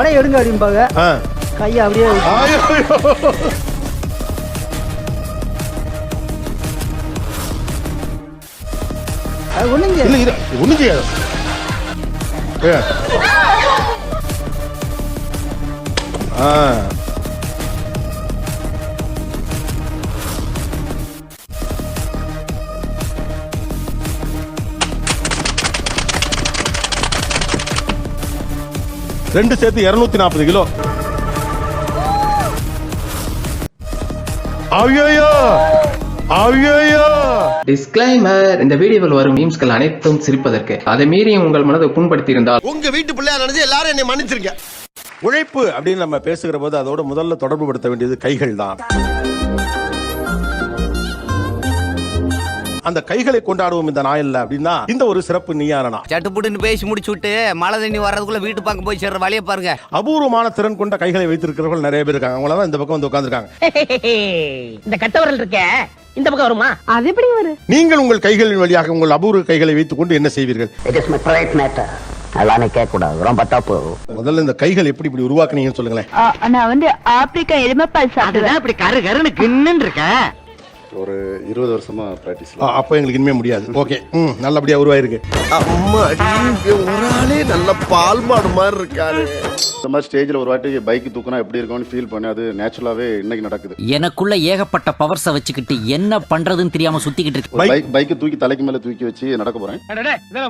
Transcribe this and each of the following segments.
தொடை எடுங்க அப்படிம்பாங்க. கையை அப்படியே ஒண்ணும் இரு ஒண்ணும் செய்யாது. ஆ. ரெண்டு சேர்த்து இருநூத்தி நாற்பது கிலோ. ஐயோ ஐயோ டிஸ்க்ளைமர் இந்த வீடியோவில் வரும் மீம்ஸ்கள் அனைத்தும் சிரிப்பதற்கு. அதை மீறி உங்கள் மனதை புண்படுத்தி இருந்தால் உங்க வீட்டு பிள்ளையா நினைச்சு எல்லாரும் என்னை மன்னிச்சிருங்க. உழைப்பு அப்படின்னு நம்ம பேசுகிற போது அதோட முதல்ல தொடர்பு படுத்த வேண்டியது கைகள் தான் அந்த கைகளை கொண்டாடுவோம் இந்த நாயல்ல அப்படின்னா இந்த ஒரு சிறப்பு நீயானா சட்டுப்புட்டுன்னு பேசி முடிச்சு விட்டு மழை தண்ணி வர்றதுக்குள்ள வீட்டு பக்கம் போய் சேர்ற வழியை பாருங்க. அபூர்வமான திறன் கொண்ட கைகளை வைத்திருக்கிறவர்கள் நிறைய பேர் இருக்காங்க. அவங்கள இந்த பக்கம் வந்து உட்கார்ந்திருக்காங்க. இந்த கட்டவரல் இருக்க. இந்த பக்கம் வருமா? அது எப்படி வரும்? நீங்கள் உங்கள் கைகளின் வழியாக உங்கள் அபூர்வ கைகளை வைத்துக் கொண்டு என்ன செய்வீர்கள்? It is my private matter எல்லாமே கேட்க கூடாது ரொம்ப தப்பு முதல்ல இந்த கைகள் எப்படி இப்படி உருவாக்குனீங்கன்னு சொல்லுங்களேன். நான் வந்து ஆப்பிரிக்கா எருமைப்பால் சாப்பிடுவேன் இப்படி கரு கருன்னு கிண்ணுன்னு இருக்க. ஒரு இருபது வருஷமா ப்ராக்டிஸ் ஆ, அப்போ எங்களுக்கு இனிமே முடியாது. ஓகே ம் நல்லபடியா உருவாயிருக்கு. அம்மா ஒரு ஆளே நல்ல பால் மாடு மாதிரி இருக்காரு. இந்த மாதிரி ஸ்டேஜில் ஒரு வாட்டி பைக் தூக்குனா எப்படி இருக்கும்னு ஃபீல் பண்ணி அது நேச்சுரலாவே இன்னைக்கு நடக்குது. எனக்குள்ள ஏகப்பட்ட பவர்ஸ வச்சுக்கிட்டு என்ன பண்றதுன்னு தெரியாம சுத்திக்கிட்டு இருக்கு. பைக் பைக்கை தூக்கி தலைக்கு மேல தூக்கி வச்சு நடக்க போறேன்.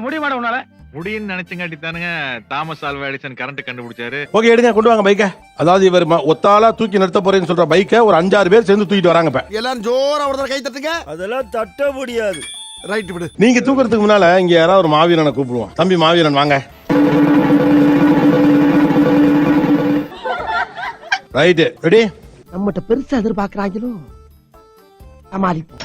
முடியுமாட உன்னால? முடியும்னு நினைச்சங்காட்டி தானுங்க தாமஸ் ஆல்வா எடிசன் கரண்ட் கண்டுபிடிச்சாரு. ஓகே எடுங்க கொண்டு வாங்க பைக்கை அதாவது இவர் ஒத்தாளா தூக்கி நிறுத்த போறேன்னு சொல்ற பைக்கை ஒரு அஞ்சாறு பேர் சேர்ந்து தூக்கிட்டு வராங்க இப்ப. எல்லாரும் ஜோரா ஒரு தடவை கை தட்டுங்க. அதெல்லாம் தட்ட முடியாது. ரைட் விடு. நீங்க தூக்குறதுக்கு முன்னால இங்க யாராவது ஒரு மாவீரனை கூப்பிடுவோம். தம்பி மாவீரன் வாங்க. ரைட்டு ரெடி நம்மகிட்ட பெருசா எதிர்பார்க்கறாங்களோ? சமாளிப்போம்.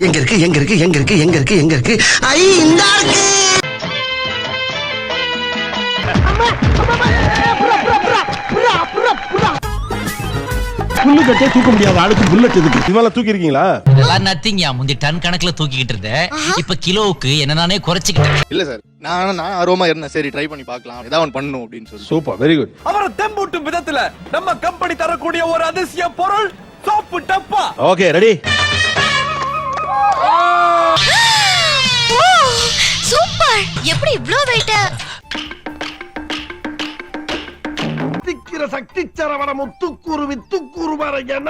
எங்க இருக்கு எங்க இருக்கு எங்க இருக்கு எங்க இருக்கு எங்க இருக்கு? ஐ இந்த இருக்கு புல்லு கட்டே தூக்க முடியாது ஆளுக்கு புல்லட் எதுக்கு? மேல தூக்கி இருக்கீங்களா இதெல்லாம் நத்திங் முந்தி டன் கணக்குல தூக்கிக்கிட்டு இருந்தேன் இப்ப கிலோவுக்கு என்ன நானே குறைச்சிக்கிட்டேன் இல்ல சார் நான் நான் ஆர்வமா இருந்தேன். சரி ட்ரை பண்ணி பார்க்கலாம். ஏதாவது ஒன்று பண்ணணும் அப்படின்னு சொல்லி சூப்பர் வெரி குட் அவரை தெம்பூட்டும் விதத்துல நம்ம கம்பெனி தரக்கூடிய ஒரு அதிசய பொருள் சோப்பு டப்பா. Okay ready super. எப்படி இவ்ளோ வெயிட்டா திக்கிற சக்தி சரவண முத்துக்குரு வித்துக்குரு வர என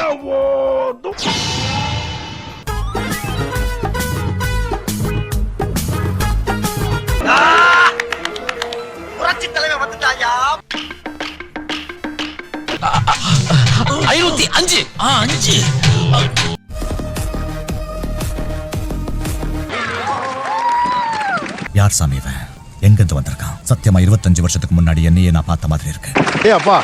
புரட்சி தலைவர் வந்துட்டாயா? ஐநூத்தி அஞ்சு. ஆ அஞ்சு. யார் சாமி இவன்? எங்க இருந்து வந்திருக்கான்? சத்தியமா இருபத்தஞ்சு வருஷத்துக்கு முன்னாடி என்னையே நான் பார்த்த மாதிரி இருக்கு. ஏ அப்பா.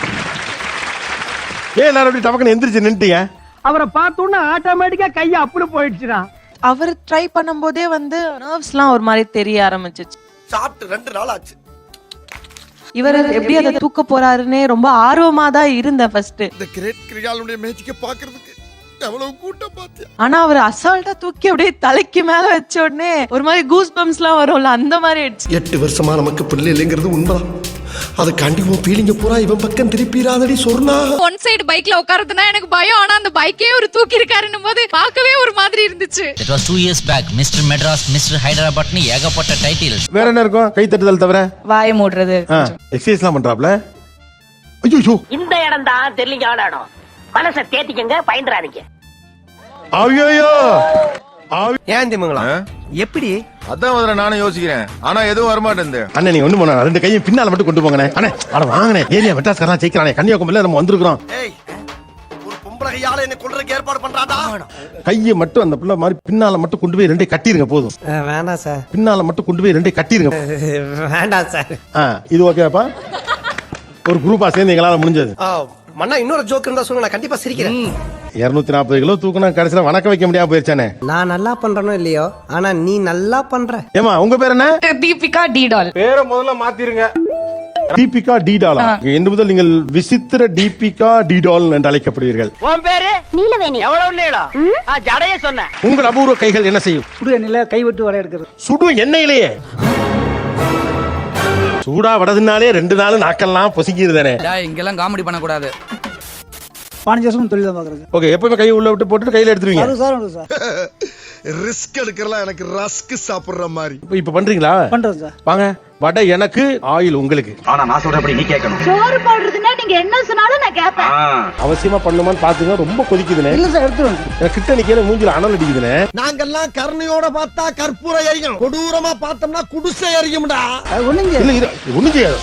ஏன் எல்லாரும் அப்படி டபக்குன்னு எந்திரிச்சு நின்ட்டீங்க அவரை பார்த்தோன்னா ஆட்டோமேட்டிக்கா கையை அப்படி போயிடுச்சுடா. அவர் ட்ரை பண்ணும்போதே வந்து நர்வ்ஸ்லாம் ஒரு மாதிரி தெரிய ஆரம்பிச்சிச்சு. சாப்பிட்டு ரெண்டு நாள் ஆச்சு இவர் எப்படி அதை தூக்க போறாருன்னே ரொம்ப ஆர்வமா தான் இருந்தேன் ஃபர்ஸ்ட் இந்த கிரேட் கிரிகாலுடைய மேஜிக்கை பாக்குறதுக்கு ஆனா அவர் அசால்ட்டா தூக்கி அப்படியே தலைக்கு மேல வச்ச உடனே ஒரு மாதிரி கூஸ் பம்ப்ஸ்லாம் வரும்ல அந்த மாதிரி ஆயிடுச்சு. எட்டு வருஷமா நமக்கு பிள்ளை இல்லைங்கிறது உண்மைதான் அதுக்காண்டி உன் பீலிங்க பூரா இவன் பக்கம் திருப்பிடாதடி சொன்னா ஒன் சைடு பைக்ல உட்காரதுனா எனக்கு பயம். ஆனா அந்த பைக்கே ஒரு தூக்கி இருக்காருன்னும் போது பார்க்கவே ஒரு மாதிரி இருந்துச்சு. It was two years back mister Madras mister ஹைதராபாத்னு ஏகப்பட்ட டைட்டில் வேற என்ன இருக்கும்? கை தட்டுதல் தவிர? வாய மூடுறது. எக்ஸசைஸ்லாம் பண்றாப்ல? ஐயோ இந்த இடம் தான் தெரியல இடம் மனசை தேத்திக்கங்க பயந்துறாதீங்க. ஐயோ ஏன் திமுங்களா? எப்படி? அதான் முதல்ல நானும் யோசிக்கிறேன். ஆனா எதுவும் வரமாட்டேன் அண்ணே நீ ஒண்ணு போனா ரெண்டு கையும் பின்னால மட்டும் கொண்டு போங்கண்ணே. அண்ணே அட வாங்கண்ணே. ஏரியா மெட்ராஸ்காரன் ஜெயிக்கிறானே. கன்னியாகுமரியில நம்ம வந்திருக்கிறோம். ஏய் ஒரு பொம்பளை கையால என்ன கொல்றதுக்கு ஏற்பாடு பண்றாடா கையை மட்டும் அந்த பிள்ளை மாதிரி பின்னால மட்டும் கொண்டு போய் ரெண்டே கட்டிருங்க போதும். சார். பின்னால மட்டும் கொண்டு போய் ரெண்டே கட்டிருங்க. வேண்டாம் சார். இது ஓகேப்பா ஒரு குரூப்பா சேர்ந்து எங்களால முடிஞ்சது. மண்ணா இன்னொரு ஜோக் இருந்தா சொல்லுங்க நான் கண்டிப்பா சிரிக்கிறேன். இருநூத்தி நாற்பது கிலோ தூக்கினா கடைசியில வணக்க வைக்க முடியாம போயிருச்சானே? நான் நல்லா பண்றனோ இல்லையோ? ஆனா நீ நல்லா பண்ற. ஏமா உங்க பேர் என்ன? தீபிகா டிடால். பேரை முதல்ல மாத்திருங்க. தீபிகா டிடாலா? என்று முதல் நீங்கள் விசித்திர தீபிகா டிடால் என்று அழைக்கப்படுவீர்கள். உன் பேரு? நீலவேணி. எவ்வளவு நீளம்? ஜடைய சொன்ன உங்கள் அபூர்வ கைகள் என்ன செய்யும்? சுடு எண்ணெயில கை விட்டு வர எடுக்கிறது. சுடு எண்ணெயிலேயே. சூடா வடதுனாலே ரெண்டு நாள் நாக்கெல்லாம் பொசிக்கிறதானே இங்கெல்லாம் காமெடி பண்ணக்கூடாது. பதினஞ்சு வருஷம் தொழில் தான் பாக்குறது ஓகே எப்பவுமே கையை உள்ள விட்டு போட்டுட்டு கையில எடுத்துருவீங்க. Sir sir. ரிஸ்க் எடுக்கிறலாம் எனக்கு ரஸ்க் சாப்பிடுற மாதிரி. இப்ப- இப்ப பண்றீங்களா? பண்றது சார். வாங்க வடை எனக்கு ஆயில் உங்களுக்கு. சோறு போடுறதுன்னா நீங்க என்ன சொன்னாலும் நான் கேட்பேன். அவசியமா பண்ணுமான்னு பாத்துங்க ரொம்ப கொதிக்குதுனே இல்ல சார் எடுத்துருவேன் எனக்கு கிட்ட நிக்கிற மூஞ்சில அனல் அடிக்குதுனே நாங்கெல்லாம் கருணையோட பார்த்தா கற்பூர எரியும். கொடூரமா பார்த்தோம்னா குடிசை எரியும்டா. ஒண்ணுங்க இல்ல இது ஒண்ணும் செய்யாது.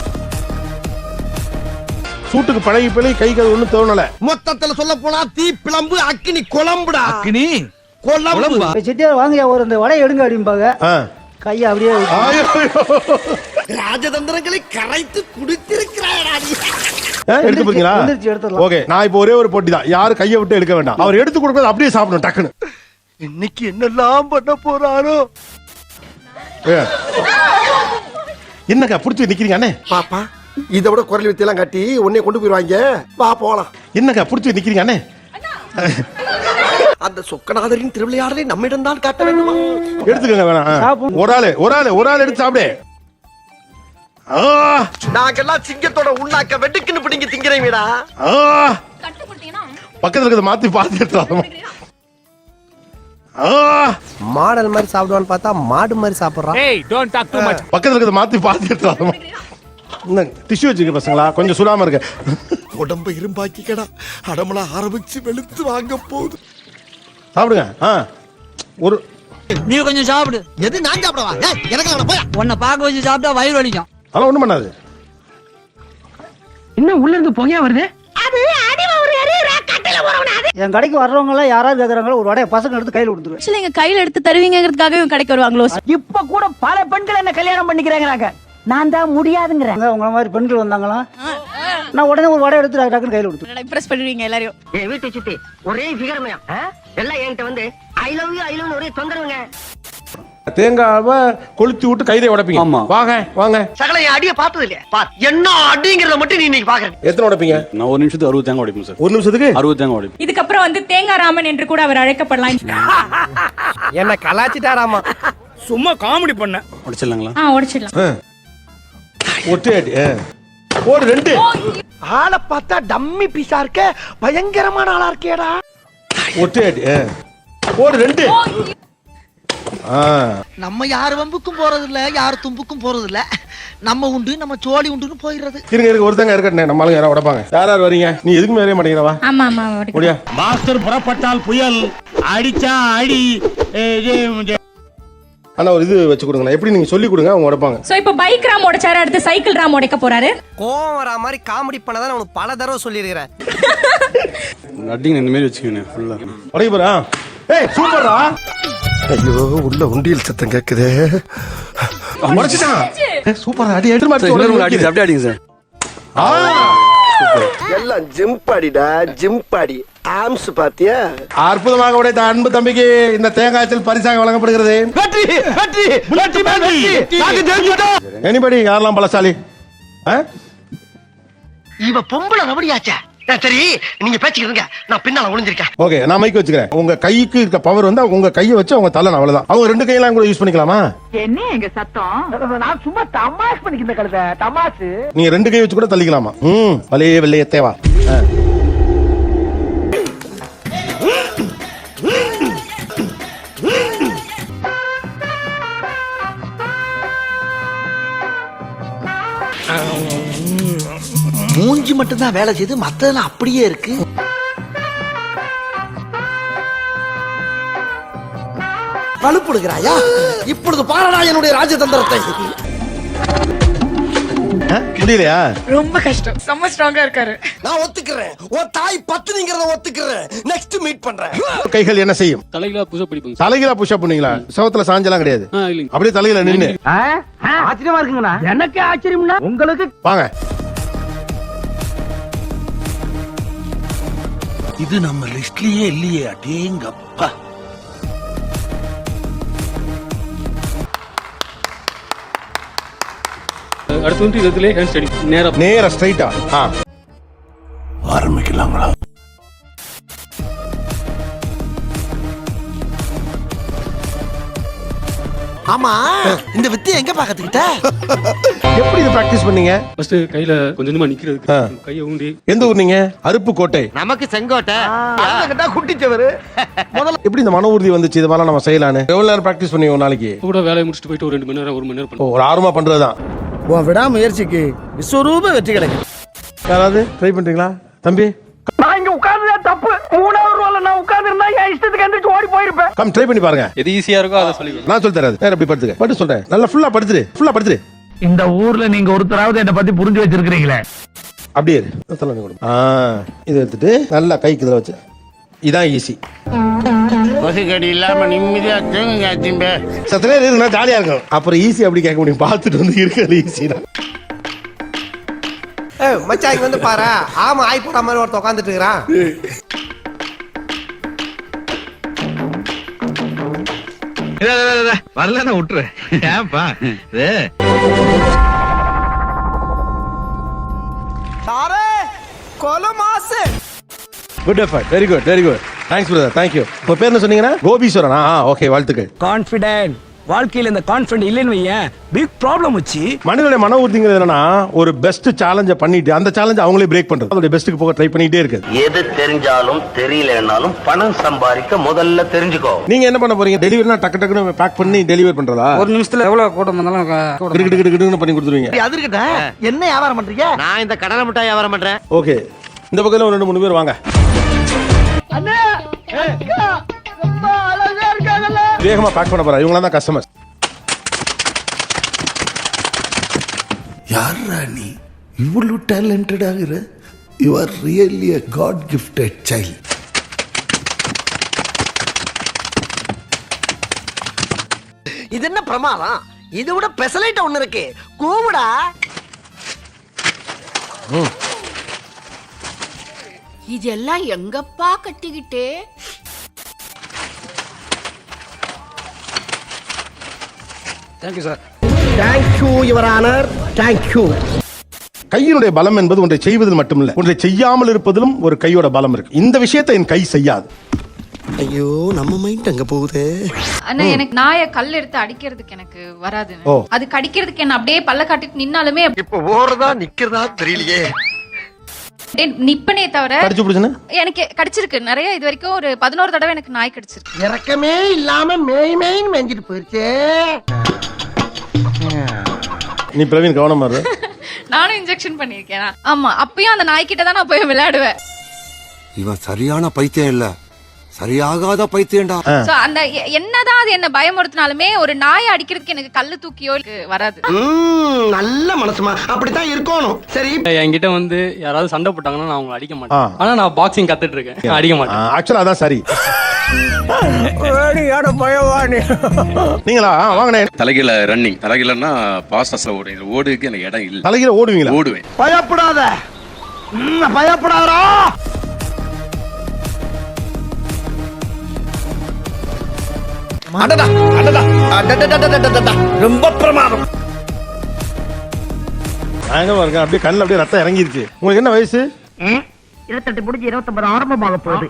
சூட்டுக்கு பழகி பழகி கை கால் ஒண்ணும் தோணல மொத்தத்துல சொல்ல போனா தீ பிளம்பு அக்கினி குழம்புடா. கினி குழம்பு செட்டியார் வாங்க ஒரு இந்த வடை எடுங்க அப்படிம்பாங்க. கையை அப்படியே. ராஜதந்திரங்களை கரைத்து. ஆ, எடுத்து போறீங்களா. ஓகே நான் இப்போ ஒரே ஒரு போட்டி தான். யாரும் கையை விட்டு எடுக்க வேண்டாம். அவர் எடுத்து கொடுக்கறது அப்படியே சாப்பிடணும் டக்குன்னு. இன்னைக்கு என்னெல்லாம் பண்ண போறாரோ. என்னக்கா புடிச்சு நிக்கிறீங்க அண்ணே? பாப்பா இதை விட குரல் வித்தியெல்லாம் காட்டி உன்னை கொண்டு போயிருவாங்க. வா போலாம். என்னக்கா புடிச்சு நிக்கிறீங்க அண்ணே. அந்த சொக்கநாதரின் திருவிளையாடலை நம்மிடம் தான் காட்ட வேண்டுமா? எடுத்துக்கங்க வேணாம். ஒரு ஆளு ஒரு ஆளு ஒரு ஆள் எடுத்து சாப்பிடு. ஆ, நாங்கெல்லாம் சிங்கத்தோட உண்ணாக்க வெட்டுக்குன்னு பிடிங்க திங்கிறீங்கடா. பக்கத்துல இருக்கிறத மாத்தி ஆ. மாடல் மாதிரி சாப்பிடுவான்னு பார்த்தா மாடு மாதிரி சாப்பிடுறான். ஏய் டோன்ட் டாக் டூ மச் பக்கத்துல இருக்கிறத மாத்தி பார்த்து எடுத்துடலாம் இந்த டிஷ்யூ வச்சுக்க பசங்களா? கொஞ்சம் சுடாம இருக்க உடம்ப இரும்பாக்கிக்கடா அடமலா ஆரம்பிச்சு வெளுத்து வாங்க போகுது. சாப்பிடுங்க. ஆ. ஒரு நீ கொஞ்சம் சாப்பிடு. எது நான் சாப்பிடவா? எனக்கு அவனை போய். உன்னை பார்க்க வச்சு சாப்பிட்டா வயிறு வலிக்கும். அதெல்லாம் ஒண்ணும் பண்ணாது. இன்னும் உள்ள இருந்து புகையா வருது? அது அடி ஒரு எரியற கட்டில போறவன அது. என் கடைக்கு வர்றவங்க எல்லாம் யாராவது கேக்குறாங்களோ ஒரு வடையை பசங்க எடுத்து கையில கொடுத்துருவேன். ஆக்சுவலி எங்க கையில எடுத்து தருவீங்கிறதுக்காக இவங்க கடைக்கு வருவாங்களோ? இப்ப கூட பல பெண்கள் என்ன கல்யாணம் பண்ணிக்கிறாங்க நான் தான் முடியாதுங்கிறேன். உங்கள மாதிரி பெண்கள் வந்தாங்களா? நான் உடனே ஒரு வடை எடுத்து டக்குன்னு கையில கொடுத்துருவேன். இம்ப்ரெஸ் பண்ணுவீங்க எல்லாரையும். என் வீட்டை சுத்தி ஒரே ஃபிகர்மயம் எல்லாம் என்கிட்ட வந்து I love you I love ஒரே தொந்தரவுங்க. தேங்காவை கொளுத்தி விட்டு கையில உடைப்பீங்க. வாங்க வாங்க. சகல என் அடிய பார்த்தது இல்லையா? பார் என்ன அடிங்கிறத மட்டும் நீ இன்னைக்கு எத்தனை உடைப்பீங்க? நான் ஒரு நிமிஷத்துக்கு அறுபது தேங்காய் உடைப்பேன் சார். ஒரு நிமிஷத்துக்கு? அறுபது தேங்காய் உடைப்பேன். இதுக்கப்புறம் வந்து தேங்காய் ராமன் என்று கூட அவர் அழைக்கப்படலாம். என்ன கலாச்சிட்டாராமா? சும்மா காமெடி பண்ண. உடைச்சிடலாங்களா? ஆ உடைச்சிடலாம். அடி. ஒரு ரெண்டு. ஆளை பார்த்தா டம்மி பீஸா இருக்க பயங்கரமான ஆளா இருக்கேடா. ஒற்றை அடி. ஒரு ரெண்டு. ஆ. நம்ம யார் வம்புக்கும் போறது இல்ல யார் தும்புக்கும் போறது இல்ல நம்ம உண்டு நம்ம சோழி உண்டுன்னு போயிடுறது. இருங்க இருங்க ஒருத்தங்க இருக்கட்டே நம்ம ஆளுங்க யாராவது உடைப்பாங்க. யார் யார் வரீங்க? நீ எதுக்குமே வரைய மாட்டேங்கிறவா ஆமா ஆமா முடியா மாஸ்டர் புறப்பட்டால் புயல் அடிச்சா அடி அண்ணா ஒரு இது வச்சு கொடுங்க எப்படி நீங்க சொல்லி கொடுங்க அவங்க உடைப்பாங்க. சோ இப்போ பைக் ராம் உடைச்சாரு அடுத்து சைக்கிள் ராம் உடைக்க போறாரு. கோவம் வரா மாதிரி காமெடி பண்ணதான் உனக்கு பல தடவை சொல்லியிருக்கிறேன். அடிங்க இந்த மாதிரி வச்சுக்கோங்க ஃபுல்லா உடைக்க போறா ஏய் சூப்பர்ரா ஐயோ உள்ள உண்டியல் சத்தம் கேக்குதே. உடைச்சிட்டான் ஏய், சூப்பர்ரா அடி எடுத்து மாத்தி அடி அப்படியே அடிங்க சார். ஆ. எல்லாம் ஜிம் பாடிடா ஜிம் பாடி. ஆம்ஸ் பாத்தியா? அற்புதமாக உடைத்த அன்பு தம்பிக்கு இந்த தேங்காய்ச்சல் பரிசாக வழங்கப்படுகிறது. வெற்றி வெற்றி வெற்றி வெற்றி நாங்க ஜெயிச்சிட்டோம் எனிபடி யாரெல்லாம் பலசாலி? ஆ? இவ பொம்பளை ரபடியாச்சே சரி நீங்க பேச்சுக்கிறீங்க நான் பின்னால ஒளிஞ்சிருக்கேன். ஓகே நான் மைக் வச்சுக்கிறேன். உங்க கைக்கு இருக்க பவர் வந்து உங்க கையை வச்சு அவங்க தள்ளணும் அவ்வளவுதான். அவங்க ரெண்டு கையெல்லாம் கூட யூஸ் பண்ணிக்கலாமா? என்ன எங்க சத்தம்? நான் சும்மா தமாஷ் பண்ணிக்கிற கழுத தமாஷு. நீங்க ரெண்டு கை வச்சு கூட தள்ளிக்கலாமா? ம் வலையே வெள்ளைய தேவா. மூஞ்சி மட்டும் தான் வேலை செய்து மத்ததெல்லாம் அப்படியே இருக்கு. வலுப்படுகிறாயா? இப்பொழுது பாரடா என்னுடைய ராஜதந்திரத்தை? முடியலையா? ரொம்ப கஷ்டம். செம்ம ஸ்ட்ராங்கா இருக்காரு. நான் ஒத்துக்கிறேன். உன் தாய் பத்துனிங்கிறத ஒத்துக்கிறேன். நெக்ஸ்ட் மீட் பண்றேன். கைகள் என்ன செய்யும்? தலைகளா புதுசா படிப்பாங்க தலைகீழா புஷ்அப் பண்ணீங்களா? சவத்துல சாஞ்சலாம் கிடையாது. அப்படியே தலையில நின்னு. ஆச்சரியமா இருக்குங்கண்ணா. எனக்கு ஆச்சரியம்னா? உங்களுக்கு வாங்க. இது நம்ம லிஸ்ட்லயே இல்லையே அடேங்கப்பா. அடுத்து வந்து இதுல ஹேண்ட் ஸ்டடி நேரா. நேரா ஸ்ட்ரைட்டா ஆமா இந்த வித்தியை எங்க பாக்கத்துக்கிட்ட எப்படி இது பிராக்டிஸ் பண்ணீங்க? ஃபர்ஸ்ட் கையில கொஞ்சம் கொஞ்சமா நிக்கிறது ஆ. கையை ஊண்டி. எந்த ஊர் நீங்க அருப்புக்கோட்டை நமக்கு செங்கோட்டை. குட்டிச்சவரு. எப்படி இந்த மன உறுதி வந்துச்சு? இது மாதிரிலாம் நம்ம செய்யலான்னு. எவ்வளவு நேரம் பிராக்டிஸ் பண்ணி ஒரு நாளைக்கு? கூட வேலையை முடிச்சுட்டு போயிட்டு ஒரு ரெண்டு மணி நேரம் ஒரு மணி நேரம் ஒரு ஆர்வமா பண்றதுதான். உன் விடாமுயற்சிக்கு விஸ்வரூப வெற்றி கிடைக்கும் யாராவது ட்ரை பண்றீங்களா? தம்பி? நான் இங்க உட்கார்ந்ததே தப்பு. மூணாவது என் இஷ்டத்துக்கு எந்திரிச்சு ஓடி போயிருப்பேன். கம் ட்ரை பண்ணி பாருங்க. எது ஈஸியா இருக்கோ அதை சொல்லி நான் சொல்லி தராது நேரம் அப்படி படுத்துக்க. படுத்து சொல்றேன். நல்லா ஃபுல்லா படுத்துரு. ஃபுல்லா படுத்துரு. இந்த ஊர்ல நீங்க ஒருத்தராவது என்ன பத்தி புரிஞ்சு வச்சிருக்கீங்களே அப்படியே. தலை கொடு. இதை எடுத்துட்டு நல்லா கைக்கு இதில் வச்சு. இதான் ஈஸி கொசுக்கடி இல்லாம நிம்மதியா தூங்குங்க அத்திம்பே சத்த நேரம் இருந்தா ஜாலியா இருக்கும். அப்புறம் ஈஸி அப்படி கேட்க முடியும்? பார்த்துட்டு வந்து இருக்கிறது ஈஸி தான். மச்சான் இங்க வந்து பாரு ஆமா ஆய் போட மாதிரி ஒருத்த உட்காந்துட்டு இருக்கிறான். வரலன்னா விட்டுரு. ஏன்பா? இது. Good effort very good very good thanks brother thank you உங்க பேர் என்ன சொன்னீங்கன்னா கோபீஸ்வரன்? ஆ ஓகே வாழ்த்துக்கள். கான்பிடென்ட் வாழ்க்கையில இந்த கான்பிடென்ட் இல்லைன்னு வையேன். பிக் ப்ராப்ளம் வச்சு மனிதனுடைய மன உறுதிங்கிறது என்னன்னா ஒரு பெஸ்ட் சேலஞ்சை பண்ணிட்டு அந்த சேலஞ்சை அவங்களே பிரேக் பண்றது. அதோட பெஸ்ட்டுக்கு போக ட்ரை பண்ணிட்டே இருக்கு எது தெரிஞ்சாலும் தெரியலனாலும் பணம் சம்பாதிக்க முதல்ல தெரிஞ்சுக்கோ. நீங்க என்ன பண்ண போறீங்க? டெலிவரினா டக்கு டக்குன்னு பேக் பண்ணி டெலிவரி பண்றதா? ஒரு நிமிஷத்துல எவ்வளவு கூட்டம் வந்தாலும் கிடு கிடு கிடு கிடுன்னு பண்ணி கொடுத்துருவீங்க. அது இருக்கட்ட என்ன வியாபாரம் பண்றீங்க? நான் இந்த கடலை மிட்டாய் வியாபாரம் பண்றேன். ஓகே இந்த பக்கத்துல ஒரு ரெண்டு மூணு பேர் வாங்க. வேகமா பேக் பண்ண போறா இவங்களா தான் கஸ்டமர்ஸ் யாரா நீ இவ்வளவு டேலண்டட் ஆகுற you are really a god gifted child இது என்ன பிரமாதம் இது விட பெசலைட் ஒண்ணு இருக்கு கூவுடா இதெல்லாம் எங்கப்பா கட்டிக்கிட்டு thank you sir thank you your honour thank you கையினுடைய பலம் என்பது ஒன்றை செய்வதில் மட்டுமில்லை. ஒன்றை செய்யாமல் இருப்பதிலும் ஒரு கையோட பலம் இருக்கு. இந்த விஷயத்தை என் கை செய்யாது. ஐயோ நம்ம மைண்ட் அங்க போகுதே? ஆனா எனக்கு நாய கல் எடுத்து அடிக்கிறதுக்கு எனக்கு வராது. ஓ. அது கடிக்கிறதுக்கு என்ன அப்படியே பல்ல காட்டிட்டு நின்னாலுமே இப்ப ஓடுறதா நிக்கிறதா தெரியலையே. நிப்பனே தவிர கடிச்சு பிடிச்சுன்னு? எனக்கு கடிச்சிருக்கு. நிறைய இது வரைக்கும் ஒரு பதினோரு தடவை எனக்கு நாய் கடிச்சிருக்கு. இறக்கமே இல்லாம மேய் மேய்ன்னு மேய்ஞ்சிட்டு போயிருச்சே. நீ பிரவீன் கவனமா இரு. நானும் இன்ஜெக்ஷன் பண்ணிருக்கேன் ஆமா அப்பயும் அந்த நாய்க்கிட்ட தான் நான் போய் விளையாடுவேன். இவன் சரியான பைத்தியம் இல்ல. சரியாகாத பைத்தியம்டா சோ அந்த என்னதான் அது என்ன பயமுறுத்தினாலுமே ஒரு நாயை அடிக்கிறதுக்கு எனக்கு கல்லு தூக்கியோ வராது. நல்ல மனசுமா. அப்படித்தான் இருக்கணும். சரி. என்கிட்ட வந்து யாராவது சண்டை போட்டாங்கன்னா நான் அவங்களை அடிக்க. மாட்டேன். ஆனா நான் பாக்ஸிங் கத்துட்டு இருக்கேன் அடிக்க மாட்டேன். ஆக்சுவலா அதான் சரி. நீங்களா? ஆ, வாங்கண்ணே. தலைகீழ ரன்னிங் தலைகீழன்னா பாஸ்டஸ்ல ஓடுறேன் ஓடுக்கு எனக்கு இடம் இல்ல. தலைகீழ ஓடுவீங்களா? ஓடுவேன். பயப்படாத. ம், ரொம்ப பிரமாதம். இருக்கேன் அப்படியே கண்ணில் அப்படியே ரத்தம் இறங்கிருச்சு உங்களுக்கு என்ன வயசு? இருபத்தெட்டு முடிஞ்சு இருபத்தொன்பது ஆரம்பமாக போகுது.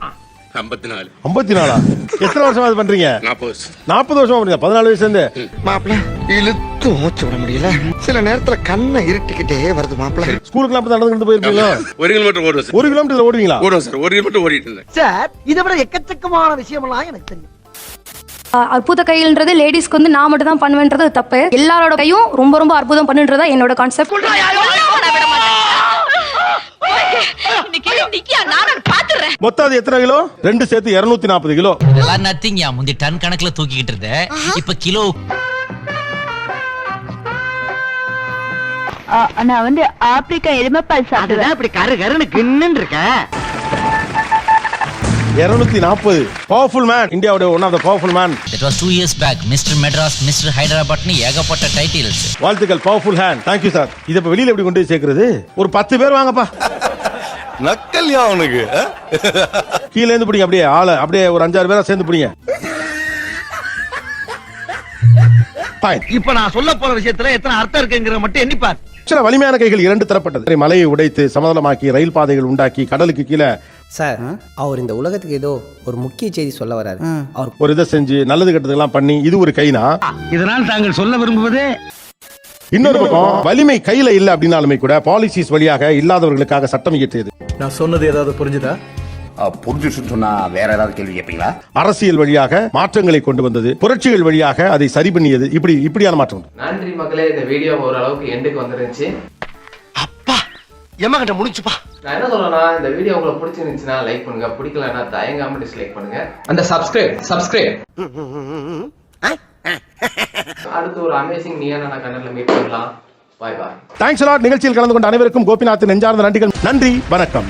ஐம்பத்தி நாலு ஐம்பத்தி நாலா எத்தனை வருஷமா பண்றீங்க? நாற்பது நாற்பது வருஷமா பண்றீங்க பதினாலு வயசுல இருந்து மாப்பிள இழுத்து மூச்சு விட முடியல. சில நேரத்துல கண்ணை இருட்டிக்கிட்டே வருது மாப்பிள. ஸ்கூலுக்குலாம் அப்படி நடந்து போயிருப்பீங்களா ஒரு கிலோமீட்டர் ஓடுவேன் சார். ஒரு கிலோமீட்டர் ஓடுவீங்களா? ஓடுவேன் சார். ஒரு கிலோமீட்டர் ஓடிட்டு இருந்தேன். சார் இதை விட எக்கச்சக்கமான விஷயமெல்லாம் எனக்கு தெரியும். அற்புத கையில்ன்றது லேடிஸ்க்கு வந்து நான் மட்டும் தான் பண்ணுவேன்றது தப்பு. எல்லாரோட கையும் ரொம்ப ரொம்ப அற்புதம் பண்ணுன்றதா என்னோட கான்செப்ட் மொத்தம் அது எத்தனை கிலோ? ரெண்டு சேர்த்து இருநூத்தி நாற்பது கிலோ. இதெல்லாம் நத்திங்கயா முந்தி டன் கணக்குல தூக்கிக்கிட்டு இருந்த. இப்ப கிலோ நான் வந்து ஆப்பிரிக்கா எருமைப்பால் அதுதான் இப்படி கரு கருன்னு இருக்க. இருநூத்தி நாற்பது. பவர்ஃபுல் மேன் இந்தியாவுடைய one of the powerful man that was two years back mister Madras mister ஹைதராபாத்னு ஏகப்பட்ட டைட்டில்ஸ் வாழ்த்துக்கள் பவர்ஃபுல் ஹேண்ட் தேங்க்யூ சார் இதை இப்ப வெளியில எப்படி கொண்டு போய் சேர்க்கறது? ஒரு பத்து பேர் வாங்கப்பா. நக்கல்யா அவனுக்கு கீழே இருந்து பிடிங்க அப்படியே ஆளு அப்படியே ஒரு அஞ்சாறு பேரா சேர்ந்து பிடிங்க. இப்ப நான் சொல்ல போற விஷயத்துல எத்தனை அர்த்தம் இருக்குங்கிற மட்டும் எண்ணிப்பார். சில வலிமையான கைகள் இரண்டு தரப்பட்டது. மலையை உடைத்து சமதளமாக்கி ரயில் பாதைகள் உண்டாக்கி கடலுக்கு கீழே சார் அவர் இந்த உலகத்துக்கு ஏதோ ஒரு முக்கிய செய்தி சொல்ல வராரு அவர் ஒரு இதை செஞ்சு நல்லது கெட்டதெல்லாம் பண்ணி இது ஒரு கைனா? இதனால் தாங்கள் சொல்ல விரும்புவது இன்னொரு பக்கம் வலிமை கையில இல்ல அப்படின்னாலுமே கூட பாலிசிஸ் வழியாக இல்லாதவர்களுக்காக சட்டம் இயற்றியது. நான் சொன்னது ஏதாவது புரிஞ்சுதா? புரிஞ்சுட்டு சொன்னா வேற ஏதாவது கேள்வி கேட்பீங்களா அரசியல் வழியாக மாற்றங்களை கொண்டு வந்தது புரட்சிகள் வழியாக அதை சரி பண்ணியது. இப்படி இப்படியான மாற்றம் நன்றி மக்களே இந்த வீடியோ ஓரளவுக்கு எண்டுக்கு வந்துருந்துச்சு அப்பா எம்மா கிட்ட முடிச்சுப்பா நான் என்ன சொல்றேன்னா இந்த வீடியோ உங்களுக்கு பிடிச்சிருந்துச்சுன்னா லைக் பண்ணுங்க பிடிக்கலன்னா தயங்காம டிஸ்லைக் பண்ணுங்க. அந்த சப்ஸ்கிரைப் சப்ஸ்கிரைப் அடுத்து ஒரு அமேசிங் நியான கண்ணல மீட் பண்ணலாம். பாய் பாய் தேங்க்ஸ் லாட் நிகழ்ச்சியில் கலந்து கொண்ட அனைவருக்கும் கோபிநாத் நெஞ்சார்ந்த நன்றிகள். நன்றி. வணக்கம்.